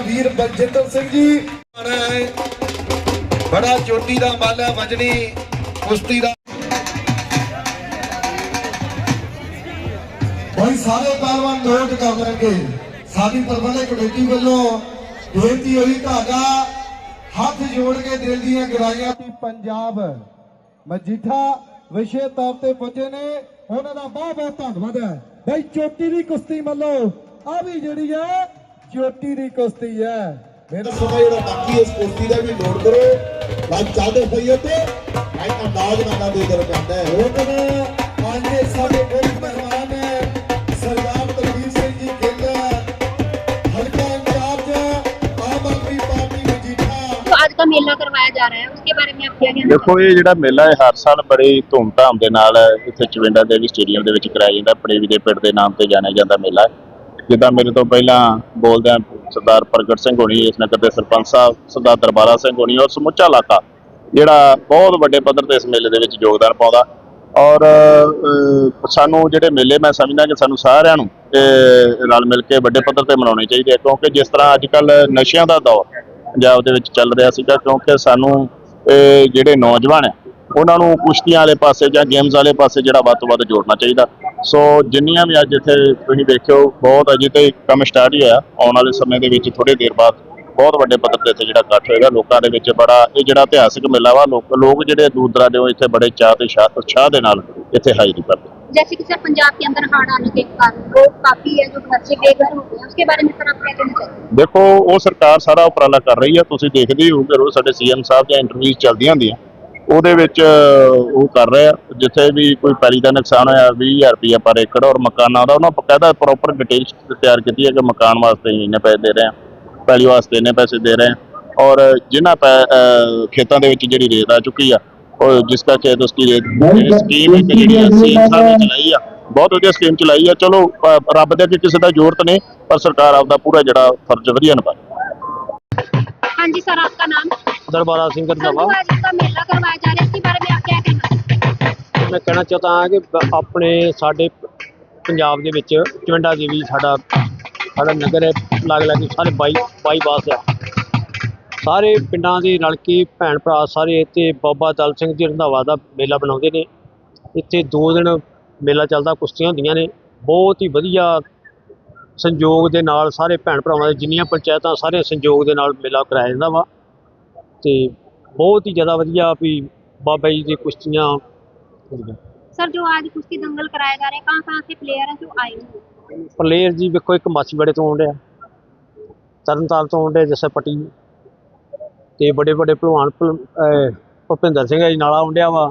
ਵੀਰ ਬਲਜਿੰਦਰ ਸਿੰਘ ਜੀ। ਆਣਾ ਹੈ ਬੜਾ ਚੋਟੀ ਦਾ ਮੱਲ ਹੈ ਵਜਣੀ, ਕੁਸ਼ਤੀ ਦਾ। ਭਾਈ ਸਾਰੇ ਪਹਿਲਵਾਨ ਨੋਟ ਕਰ ਸਾਡੀ ਪ੍ਰਬੰਧਕ ਕਮੇਟੀ ਵੱਲੋਂ ਬੇਨਤੀ ਹੋਈ ਤੁਹਾਡਾ ਹੱਥ ਜੋੜ ਕੇ ਦਿਲ ਦੀਆਂ ਗਰਾਈਆਂ ਦੀ ਪੰਜਾਬ। ਮਜੀਠਾ ਵਿਸ਼ੇ ਤੌਰ ਤੇ ਪਹੁੰਚੇ ਨੇ। ਉਹਨਾਂ ਦਾ ਬਹੁਤ ਬਹੁਤ ਧੰਨਵਾਦ ਹੈ। ਭਾਈ ਚੋਟੀ ਦੀ ਕੁਸ਼ਤੀ ਵੱਲੋਂ ਆ ਵੀ ਜਿਹੜੀ ਹੈ ਜੋਤੀ ਦੀ ਕੁਸ਼ਤੀ ਹੈ ਮੇਰਾ ਸਮਾਂ ਜਿਹੜਾ ਬਾਕੀ ਇਸ ਕੁਸ਼ਤੀ ਦਾ ਵੀ ਨੋਟ ਕਰੋ। ਬਸ ਚੱਲਦੇ ਪਈਏ ਤੇ ਐਂ ਅੰਦਾਜ਼ ਨਾਲ ਦੇ ਕਰ ਜਾਂਦਾ ਹੈ। ਹੋਰ ਤਾਂ ਆਂਦੇ ਸਾਡੇ ਕੋਲ ਮਹਿਮਾਨ ਹੈ ਸਰਦਾਰ ਤਕਬੀਰ ਸਿੰਘ ਜੀ ਖੇਲਾ ਹਲਕਾ ਇੰਚਾਰਜ ਆਮ ਆਦਮੀ ਪਾਰਟੀ ਮਜੀਠਾ ਅੱਜ ਦਾ ਮੇਲਾ ਕਰਵਾਇਆ ਜਾ ਰਿਹਾ ਹੈ। ਉਸਕੇ ਬਾਰੇ ਵਿੱਚ ਆਪ ਕੀ ਦੇਖੋ ਇਹ ਜਿਹੜਾ ਮੇਲਾ ਹੈ ਹਰ ਸਾਲ ਬੜੀ ਧੂਮਧਾਮ ਦੇ ਨਾਲ ਇੱਥੇ ਚਵਿੰਡਾ ਦੇਵੀ ਸਟੇਡੀਅਮ ਦੇ ਵਿੱਚ ਕਰਾਇਆ ਜਾਂਦਾ। ਪੜੇਵੀ ਦੇ ਪਿੰਡ ਦੇ ਨਾਮ ਤੇ ਜਾਣਿਆ ਜਾਂਦਾ ਮੇਲਾ। ਜਿੱਦਾਂ ਮੇਰੇ ਤੋਂ ਪਹਿਲਾਂ ਬੋਲਦੇ ਆ ਸਰਦਾਰ ਪ੍ਰਗਟ ਸਿੰਘ ਹੋਣੀ, ਇਸ ਨਗਰ ਦੇ ਸਰਪੰਚ ਸਾਹਿਬ, ਸਰਦਾਰ ਦਰਬਾਰਾ ਸਿੰਘ ਹੋਣੀ ਔਰ ਸਮੁੱਚਾ ਇਲਾਕਾ, ਜਿਹੜਾ ਬਹੁਤ ਵੱਡੇ ਪੱਧਰ ਤੇ ਇਸ ਮੇਲੇ ਦੇ ਵਿੱਚ ਯੋਗਦਾਨ ਪਾਉਂਦਾ। ਔਰ ਸਾਨੂੰ ਜਿਹੜੇ ਮੇਲੇ ਮੈਂ ਸਮਝਦਾ ਕਿ ਸਾਨੂੰ ਸਾਰਿਆਂ ਨੂੰ ਨਾਲ ਮਿਲ ਕੇ ਵੱਡੇ ਪੱਧਰ ਤੇ ਮਨਾਉਣੇ ਚਾਹੀਦੇ ਆ, ਕਿਉਂਕਿ ਜਿਸ ਤਰ੍ਹਾਂ ਅੱਜ ਕੱਲ ਨਸ਼ਿਆਂ ਦਾ ਦੌਰ ਪੰਜਾਬ ਦੇ ਵਿੱਚ ਚੱਲ ਰਿਹਾ ਸੀਗਾ, ਕਿਉਂਕਿ ਸਾਨੂੰ ਜਿਹੜੇ ਨੌਜਵਾਨ ਹੈ, ਉਹਨਾਂ ਨੂੰ ਕੁਸ਼ਤੀਆਂ ਵਾਲੇ ਪਾਸੇ ਜਾਂ ਗੇਮਸ ਵਾਲੇ ਪਾਸੇ ਜਿਹੜਾ ਵੱਧ ਤੋਂ ਵੱਧ ਜੋੜਨਾ ਚਾਹੀਦਾ। ਸੋ ਜਿੰਨੀਆਂ ਵੀ ਅੱਜ ਇੱਥੇ ਤੁਸੀਂ ਦੇਖਿਓ ਬਹੁਤ ਅਜੇ ਤੇ ਕੰਮ ਸਟਾਰਟ ਹੀ ਹੋਇਆ ਆਉਣ ਵਾਲੇ ਸਮੇਂ ਦੇ ਵਿੱਚ ਥੋੜੇ ਦੇਰ ਬਾਅਦ ਬਹੁਤ ਵੱਡੇ ਪੱਧਰ ਤੇ ਇੱਥੇ ਜਿਹੜਾ ਇਕੱਠ ਹੋਏਗਾ ਲੋਕਾਂ ਦੇ ਵਿੱਚ ਬੜਾ ਇਹ ਜਿਹੜਾ ਇਤਿਹਾਸਿਕ ਮੇਲਾ ਵਾ ਲੋਕ ਲੋਕ ਜਿਹੜੇ ਦੂਰ ਦਰਾਡੇ ਇੱਥੇ ਬੜੇ ਚਾਹ ਤੇ ਸ਼ਾਹ ਉਤਸ਼ਾਹ ਦੇ ਨਾਲ ਇੱਥੇ ਹਾਜ਼ਰੀ ਭਰਦੇ जैसे कि सर पंजाब के अंदर हाड़ आने के कारण लोग काफी है जो घर से बेघर हो गए हैं उसके बारे में सर आप क्या कहना चाहते हैं ਦੇਖੋ ਉਹ ਸਰਕਾਰ ਸਾਰਾ ਉਪਰਾਲਾ ਕਰ ਰਹੀ ਹੈ ਤੁਸੀਂ ਦੇਖਦੇ ਹੀ ਹੋਗੇ ਰੋਜ਼ ਸਾਡੇ ਸੀਐਮ ਸਾਹਿਬ ਦੀਆਂ ਇੰਟਰਵਿਊਜ਼ ਚੱਲਦੀਆਂ ਹੁੰਦੀਆਂ ਉਹਦੇ ਵਿੱਚ ਉਹ ਕਰ ਰਹੇ ਆ ਜਿੱਥੇ ਵੀ ਕੋਈ ਪੈਲੀ ਦਾ ਨੁਕਸਾਨ ਹੋਇਆ 20000 ਰੁਪਏ ਪਰ ਏਕੜ ਔਰ ਮਕਾਨਾਂ ਦਾ ਉਹਨਾਂ ਬਕਾਇਦਾ ਪ੍ਰੋਪਰ ਡਿਟੇਲ ਤਿਆਰ ਕੀਤੀ ਹੈ ਕਿ ਮਕਾਨ ਵਾਸਤੇ ਇੰਨੇ ਪੈਸੇ ਦੇ ਰਹੇ ਆ ਪੈਲੀ ਵਾਸਤੇ ਇੰਨੇ ਪੈਸੇ ਦੇ ਰਹੇ ਆ। ਔਰ ਜਿਨ੍ਹਾਂ ਖੇਤਾਂ ਦੇ ਵਿੱਚ ਜਿਹੜੀ ਰੇਤ ਆ ਚੁੱਕੀ ਆ ਉਹ ਜਿਸ ਦਾ ਖੇਤ ਉਸकी ਰੇਤ ਸਕੀਮ ਇੱਕ ਜਿਹੜੀ ਅਸੀਂ ਸਾਹਿਬ ਚਲਾਈ ਆ ਬਹੁਤ ਵਧੀਆ ਸਕੀਮ ਚਲਾਈ ਆ। ਚਲੋ ਰੱਬ ਦੇ ਅੱਗੇ ਕਿਸੇ ਦਾ ਜ਼ੋਰਤ ਨਹੀਂ ਪਰ ਸਰਕਾਰ ਆਪਦਾ ਪੂਰਾ ਜਿਹੜਾ ਫਰਜ਼ ਵਧੀਆ ਨਿਭਾਏ ਹਾਂਜੀ ਸਰ ਆਪਕਾ ਨਾਮ? ਦਰਬਾਰਾ ਸਿੰਘ ਦਰਬਾਰਾ ਰੰਧਾਵਾ जो आज का मेला करवाया जा रहा है इसके बारे में आप क्या कहना चाहते हैं ਮੈਂ ਕਹਿਣਾ ਚਾਹਤਾ ਹਾਂ ਕਿ ਬ- ਆਪਣੇ ਸਾਡੇ ਪੰਜਾਬ ਦੇ ਵਿੱਚ ਚਵੰਡਾ ਦੇਵੀ ਸਾਡਾ ਸਾਡਾ ਨਗਰ ਹੈ ਲੱਗ ਲੱਗ ਸਾਰੇ ਬਾਈ ਬਾਈ ਬਾਸ ਆ ਸਾਰੇ ਪਿੰਡਾਂ ਦੇ ਰਲ ਕੇ ਭੈਣ ਭਰਾ ਸਾਰੇ ਇੱਥੇ ਬਾਬਾ ਦਲ ਸਿੰਘ ਜੀ ਰੰਧਾਵਾ ਦਾ ਮੇਲਾ ਬਣਾਉਂਦੇ ਨੇ ਇੱਥੇ ਦੋ ਦਿਨ ਮੇਲਾ ਚੱਲਦਾ ਕੁਸ਼ਤੀਆਂ ਹੁੰਦੀਆਂ ਨੇ ਬਹੁਤ ਹੀ ਵਧੀਆ ਸੰਯੋਗ ਦੇ ਨਾਲ ਸਾਰੇ ਭੈਣ ਭਰਾਵਾਂ ਦੇ ਜਿੰਨੀਆਂ ਪੰਚਾਇਤਾਂ ਸਾਰੇ ਸੰਯੋਗ ਦੇ ਨਾਲ ਮੇਲਾ ਕਰਾਇਆ ਜਾਂਦਾ ਵਾ ਤੇ ਬਹੁਤ ਹੀ ਜ਼ਿਆਦਾ ਵਧੀਆ ਵੀ ਬਾਬਾ ਜੀ ਦੀ ਕੁਸ਼ਤੀਆਂ ਹੁੰਦੀਆਂ सर जो आज कुश्ती दंगल कराए जा रहे हैं कहाँ कहाँ से प्लेयर हैं जो आए हुए हैं ਪਲੇਅਰ ਜੀ ਵੇਖੋ ਇੱਕ ਮਾਛੀਵਾੜੇ ਤੋਂ ਆਉਂਦੇ ਆ ਤਰਨਤਾਰਨ ਤੋਂ ਆਉਂਦੇ ਜੱਸਾ ਪੱਟੀ ਤੇ ਬੜੇ ਬੜੇ ਭਲਵਾਨ ਭਲ- ਅਹ ਭੁਪਿੰਦਰ ਸਿੰਘ ਜੀ ਨਾਲਾ ਆਉਂਦਿਆ ਵਾ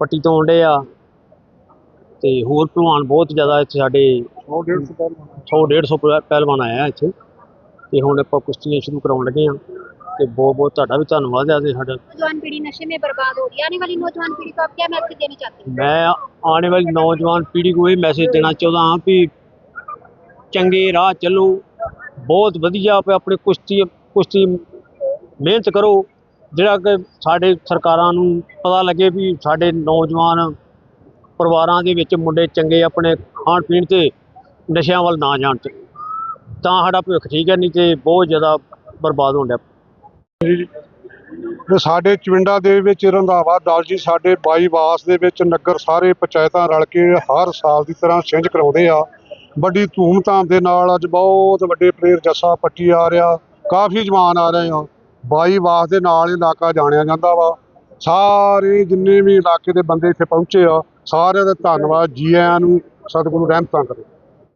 ਪੱਟੀ ਤੋਂ ਆਉਂਦੇ ਆ ਤੇ ਹੋਰ ਭਲਵਾਨ ਬਹੁਤ ਜ਼ਿਆਦਾ ਇੱਥੇ ਸਾਡੇ 100 150 ਪਹਿਲਵਾਨ ਆਇਆ ਆ ਇੱਥੇ ਤੇ ਹੁਣ ਆਪਾਂ ਕੁਸ਼ਤੀਆਂ ਸ਼ੁਰੂ ਕਰਾਉਣ ਲੱਗੇ ਆ ਤੇ ਬਹੁਤ ਬਹੁਤ ਤੁਹਾਡਾ ਵੀ ਧੰਨਵਾਦ ਆ ਤੇ ਸਾਡਾ नौजवान पीढ़ी नशे में बर्बाद हो रही है आने वाली नौजवान पीढ़ी को आप क्या मैसेज देना चाहते हैं ਮੈਂ ਆਉਣ ਵਾਲੀ ਨੌਜਵਾਨ ਪੀੜ੍ਹੀ ਨੂੰ ਇਹ ਮੈਸੇਜ ਦੇਣਾ ਚਾਹੁੰਦਾ ਹਾਂ ਵੀ ਚੰਗੇ ਰਾਹ ਚੱਲੋ ਬਹੁਤ ਵਧੀਆ ਵੀ ਆਪਣੀ ਕੁਸ਼ਤੀ ਕੁਸ਼ਤੀ ਮਿਹਨਤ ਕਰੋ ਜਿਹੜਾ ਕਿ ਸਾਡੇ ਸਰਕਾਰਾਂ ਨੂੰ ਪਤਾ ਲੱਗੇ ਵੀ ਸਾਡੇ ਨੌਜਵਾਨ ਪਰਿਵਾਰਾਂ ਦੇ ਵਿੱਚ ਮੁੰਡੇ ਚੰਗੇ ਆਪਣੇ ਖਾਣ ਪੀਣ ਤੇ ਨਸ਼ਿਆਂ ਵੱਲ ਨਾ ਜਾਣ ਤੇ ਤਾਂ ਸਾਡਾ ਭਵਿੱਖ ਠੀਕ ਹੈ ਨਹੀਂ ਤੇ ਬਹੁਤ ਜ਼ਿਆਦਾ ਬਰਬਾਦ ਹੋਣ ਡਿਆ ਤੇ ਸਾਡੇ ਚਵਿੰਡਾ ਦੇ ਵਿੱਚ ਰੰਧਾਵਾ ਦਲ ਜੀ ਸਾਡੇ ਬਾਈ ਬਾਸ ਦੇ ਵਿੱਚ ਨਗਰ ਸਾਰੇ ਪੰਚਾਇਤਾਂ ਰਲ ਕੇ ਹਰ ਸਾਲ ਦੀ ਤਰ੍ਹਾਂ ਛਿੰਝ ਕਰਾਉਂਦੇ ਆ। ਵੱਡੀ ਧੂਮ-ਧਾਮ ਦੇ ਨਾਲ ਅੱਜ ਬਹੁਤ ਵੱਡੇ ਪਲੇਅਰ ਜੱਸਾ ਪੱਟੀ ਆ ਰਿਹਾ, ਕਾਫੀ ਜਵਾਨ ਆ ਰਹੇ ਆ। ਬਾਈ ਵਾਸ ਦੇ ਨਾਲ ਇਲਾਕਾ ਜਾਣਿਆ ਜਾਂਦਾ ਵਾ। ਸਾਰੇ ਜਿੰਨੇ ਵੀ ਇਲਾਕੇ ਦੇ ਬੰਦੇ ਇੱਥੇ ਪਹੁੰਚੇ ਆ, ਸਾਰਿਆਂ ਦਾ ਧੰਨਵਾਦ ਜੀ ਆਇਆਂ ਨੂੰ ਸਤਿਗੁਰੂ ਰਹਿਮਤਾਂ ਕਰੇ।